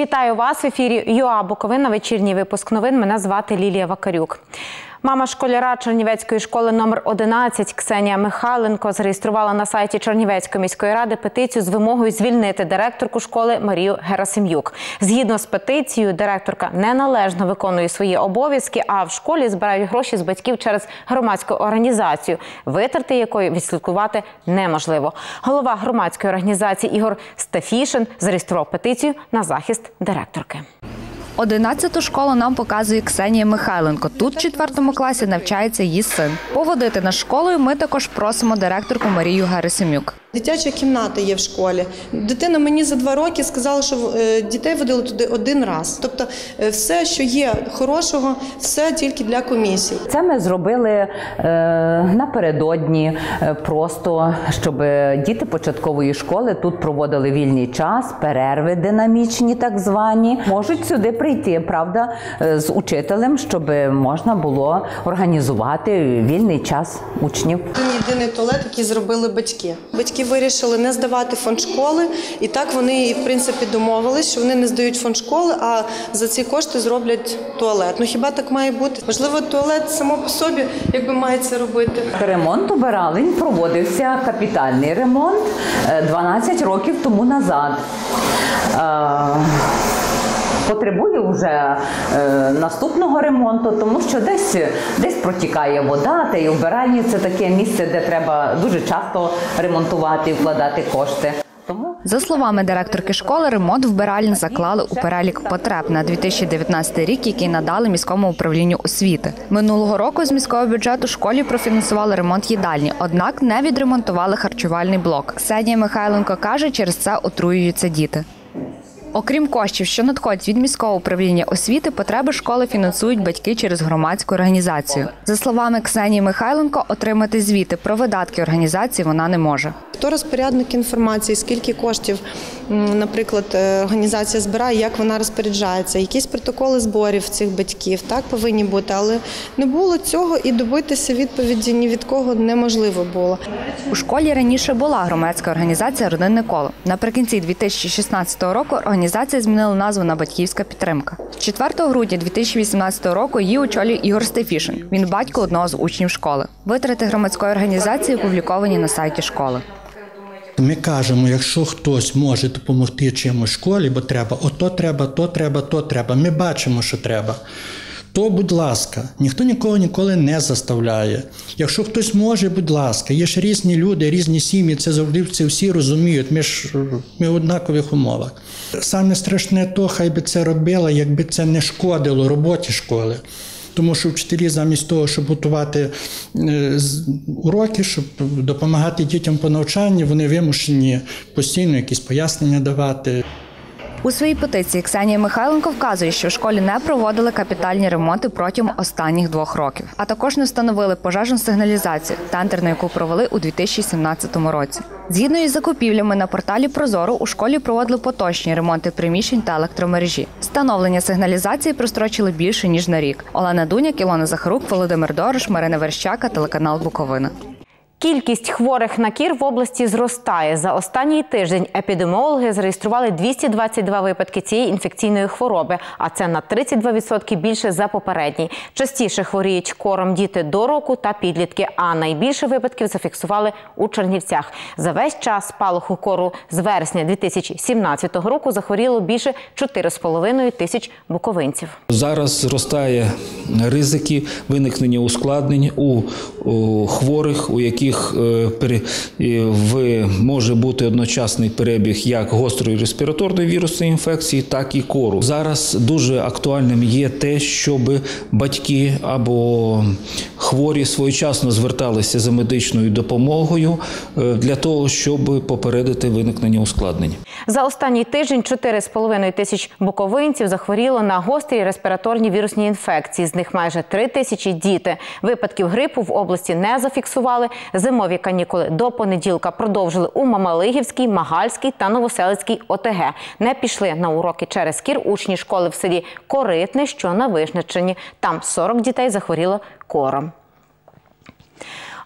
Вітаю вас в ефірі ЮА Буковина. Вечірній випуск новин. Мене звати Лілія Вакарюк. Мама школяра Чернівецької школи номер 11 Ксенія Михайленко зареєструвала на сайті Чернівецької міської ради петицію з вимогою звільнити директорку школи Марію Герасим'юк. Згідно з петицією, директорка неналежно виконує свої обов'язки, а в школі збирають гроші з батьків через громадську організацію, витрати якої відслідкувати неможливо. Голова громадської організації Ігор Стефішин зареєстрував петицію на захист директорки. Одинадцяту школу нам показує Ксенія Михайленко. Тут в четвертому класі навчається її син. Поводити нас школою ми також просимо директорку Марію Герасимюк. Дитяча кімната є в школі. Дитина мені за два роки сказала, що е, дітей водили туди один раз. Тобто, е, все, що є хорошого, все тільки для комісії. Це ми зробили е, напередодні, просто щоб діти початкової школи тут проводили вільний час, перерви динамічні, так звані, можуть сюди прийти, правда, з учителем, щоб можна було організувати вільний час учнів. Єдиний туалет, який зробили батьки. Батьки вирішили не здавати фонд школи, і так вони в принципі домовились, що вони не здають фонд школи, а за ці кошти зроблять туалет. Ну хіба так має бути? Можливо, туалет само по собі якби має це робити. Ремонт обирали, проводився капітальний ремонт е, 12 років тому назад. Потребує вже е, наступного ремонту, тому що десь, десь протікає вода, та й вбиральні це таке місце, де треба дуже часто ремонтувати і вкладати кошти. За словами директорки школи, ремонт вбиральень заклали у перелік потреб на 2019 рік, який надали міському управлінню освіти. Минулого року з міського бюджету школі профінансували ремонт їдальні, однак не відремонтували харчувальний блок. Ксенія Михайленко каже, через це отруюються діти. Окрім коштів, що надходять від міського управління освіти, потреби школи фінансують батьки через громадську організацію. За словами Ксенії Михайленко, отримати звіти про видатки організації вона не може. Хто розпорядник інформації, скільки коштів, наприклад, е, організація збирає, як вона розпоряджається, якісь протоколи зборів цих батьків так повинні бути, але не було цього і добитися відповіді ні від кого неможливо було. У школі раніше була громадська організація Родинне коло. Наприкінці 2016 року організація змінила назву на батьківська підтримка. 4 грудня 2018 року її очолює Ігор Стефішин. Він батько одного з учнів школи. Витрати громадської організації опубліковані на сайті школи. Ми кажемо, якщо хтось може допомогти чимось школі, бо треба, ото треба, то треба, то треба. Ми бачимо, що треба. То, будь ласка, ніхто нікого ніколи не заставляє. Якщо хтось може, будь ласка, є ж різні люди, різні сім'ї, це завжди це всі розуміють. Ми ж ми в однакових умовах. Саме страшне то, хай би це робила, якби це не шкодило роботі школи. Тому що вчителі замість того, щоб готувати е, уроки, щоб допомагати дітям по навчанню, вони вимушені постійно якісь пояснення давати. У своїй петиції Ксенія Михайленко вказує, що в школі не проводили капітальні ремонти протягом останніх двох років, а також не встановили пожежну сигналізацію, тендер на яку провели у 2017 році. Згідно із закупівлями на порталі Прозоро у школі проводили поточні ремонти приміщень та електромережі. Встановлення сигналізації прострочили більше ніж на рік. Олена Дуняк, Ілона Захарук, Володимир Дорож, Марина Верщака, телеканал Буковина. Кількість хворих на кір в області зростає. За останній тиждень епідеміологи зареєстрували 222 випадки цієї інфекційної хвороби, а це на 32% більше за попередній. Частіше хворіють кором діти до року та підлітки, а найбільше випадків зафіксували у Чернівцях. За весь час спалаху кору з вересня 2017 року захворіло більше 4,5 тисяч буковинців. Зараз зростає ризики виникнення ускладнень у, хворих, у яких пере- е, в, може бути одночасний перебіг як гострої респіраторної вірусної інфекції, так і кору. Зараз дуже актуальним є те, щоб батьки або хворі своєчасно зверталися за медичною допомогою е, для того, щоб попередити виникнення ускладнень. За останній тиждень 4,5 тисяч буковинців захворіло на гострі респіраторні вірусні інфекції. З них майже 3 тисячі діти. Випадків грипу в області не зафіксували. Зимові канікули до понеділка продовжили у Мамалигівській, Магальській та Новоселицькій ОТГ. Не пішли на уроки через кір учні школи в селі Коритне, що на Вишниччині. Там 40 дітей захворіло кором.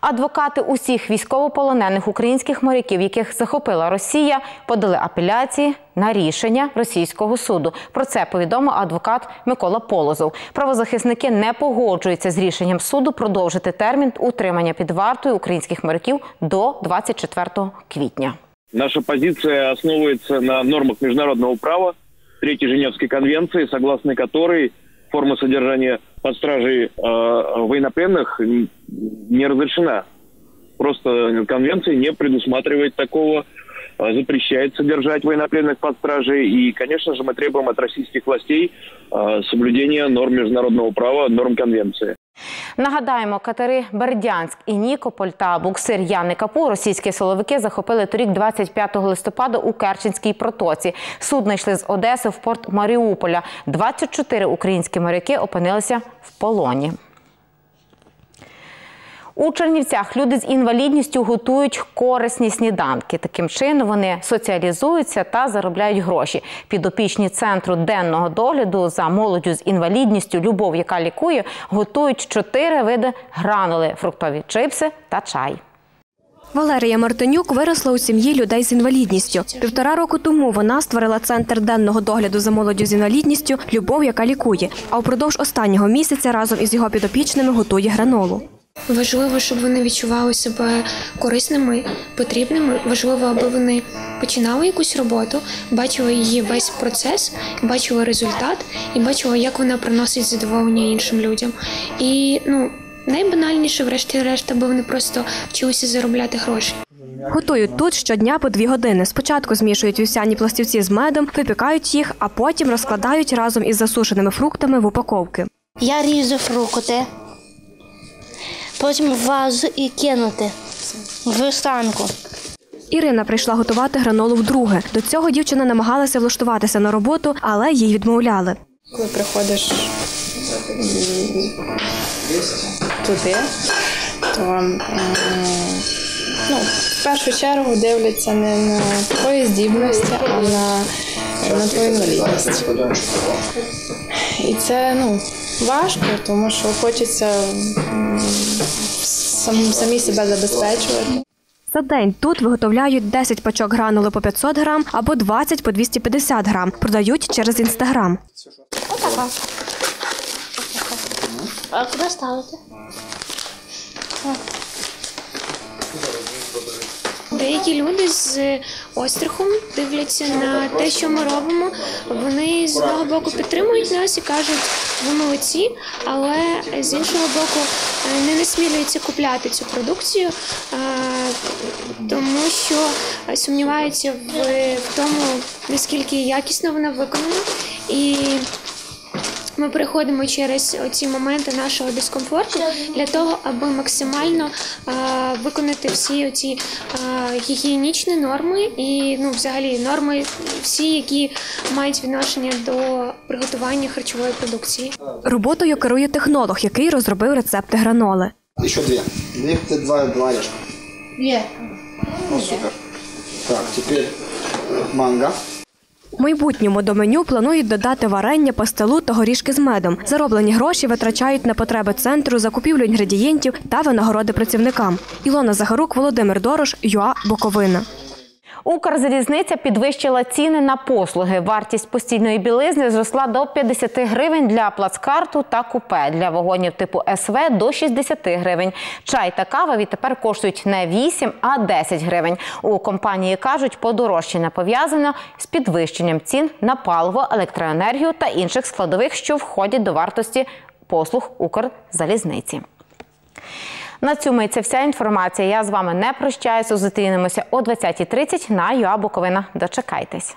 Адвокати усіх військовополонених українських моряків, яких захопила Росія, подали апеляції на рішення російського суду. Про це повідомив адвокат Микола Полозов. Правозахисники не погоджуються з рішенням суду продовжити термін утримання під вартою українських моряків до 24 квітня. Наша позиция основывается на нормах международного права, Третьей Женевской конвенции, согласно которой форма содержания под стражей э, военнопленных не разрешена. Просто конвенция не предусматривает такого, э, запрещает содержать военнопленных под стражей. И, конечно же, мы требуем от российских властей э, соблюдения норм международного права, норм конвенции. Нагадаємо, катери Бердянськ і Нікополь та буксир Яни Капу російські силовики захопили торік 25 листопада у Керченській протоці. Судно йшли з Одеси в порт Маріуполя. 24 українські моряки опинилися в полоні. У Чернівцях люди з інвалідністю готують корисні сніданки. Таким чином вони соціалізуються та заробляють гроші. Підопічні центру денного догляду за молоддю з інвалідністю Любов, яка лікує, готують чотири види гранули, фруктові чипси та чай. Валерія Мартинюк виросла у сім'ї людей з інвалідністю. Півтора року тому вона створила центр денного догляду за молоддю з інвалідністю Любов, яка лікує. А впродовж останнього місяця разом із його підопічними готує гранолу. Важливо, щоб вони відчували себе корисними, потрібними. Важливо, аби вони починали якусь роботу, бачили її весь процес, бачили результат і бачили, як вона приносить задоволення іншим людям. І ну найбанальніше, врешті-решт, аби вони просто вчилися заробляти гроші. Готують тут щодня по дві години. Спочатку змішують вівсяні пластівці з медом, випікають їх, а потім розкладають разом із засушеними фруктами в упаковки. Я ріжу фрукти, потім вазу і кинути в станку. Ірина прийшла готувати гранолу вдруге. До цього дівчина намагалася влаштуватися на роботу, але їй відмовляли. Коли приходиш туди, то ну, в першу чергу дивляться не на твої здібності, а на, на твою інвалідність. І це ну, важко, тому що хочеться сам, самі себе забезпечувати. За день тут виготовляють 10 пачок гранули по 500 грам або 20 по 250 грам. Продають через інстаграм. Отака. А куди ставити? Деякі люди з острахом дивляться на те, що ми робимо. Вони з одного боку підтримують нас і кажуть, ви молодці, але з іншого боку е, не насмілюються купляти цю продукцію, е, тому що сумніваються в, тому, наскільки якісно вона виконана. І ми переходимо через ці моменти нашого дискомфорту для того, аби максимально е, виконати всі оці е, гігієнічні норми і ну, взагалі норми, всі, які мають відношення до приготування харчової продукції. Роботою керує технолог, який розробив рецепти граноли. Еще две. Две, ты два, два орешка. Є. Ну, супер. Так, теперь манго. Майбутньому до меню планують додати варення, пастилу та горішки з медом. Зароблені гроші витрачають на потреби центру, закупівлю інгредієнтів та винагороди працівникам. Ілона Загарук, Володимир Дорош, ЮА Буковина. Укрзалізниця підвищила ціни на послуги. Вартість постільної білизни зросла до 50 гривень для плацкарту та купе. Для вагонів типу СВ до 60 гривень. Чай та кава відтепер коштують не 8, а 10 гривень. У компанії кажуть, подорожчання пов'язано з підвищенням цін на паливо, електроенергію та інших складових, що входять до вартості послуг Укрзалізниці. На цьому і це вся інформація. Я з вами не прощаюся. Зустрінемося о 20.30 на ЮА Буковина. Дочекайтесь.